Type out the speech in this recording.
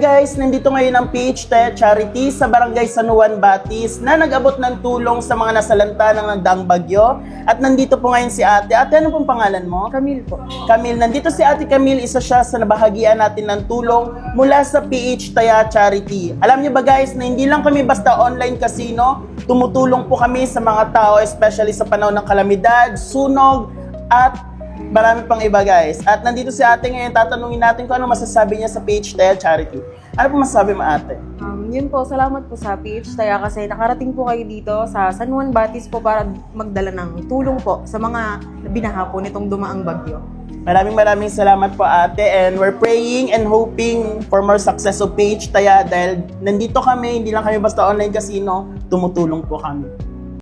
guys, nandito ngayon ang PH Taya Charity sa Barangay San Juan Batis na nag-abot ng tulong sa mga nasalanta ng nagdaang bagyo. At nandito po ngayon si ate. Ate, ano pong pangalan mo? Camille po. Camille, nandito si Ate Camille, isa siya sa nabahagian natin ng tulong mula sa PH Taya Charity. Alam niyo ba guys, na hindi lang kami basta online casino, tumutulong po kami sa mga tao, especially sa panahon ng kalamidad, sunog, at marami pang iba guys. At nandito si ate ngayon, tatanungin natin kung ano masasabi niya sa PH Taya Charity. Ano po masasabi mo ate? Um, yun po, salamat po sa PH Taya kasi nakarating po kayo dito sa San Juan Batis po para magdala ng tulong po sa mga binaha po nitong dumaang bagyo. Maraming maraming salamat po ate and we're praying and hoping for more success of PH Taya dahil nandito kami, hindi lang kami basta online casino, tumutulong po kami.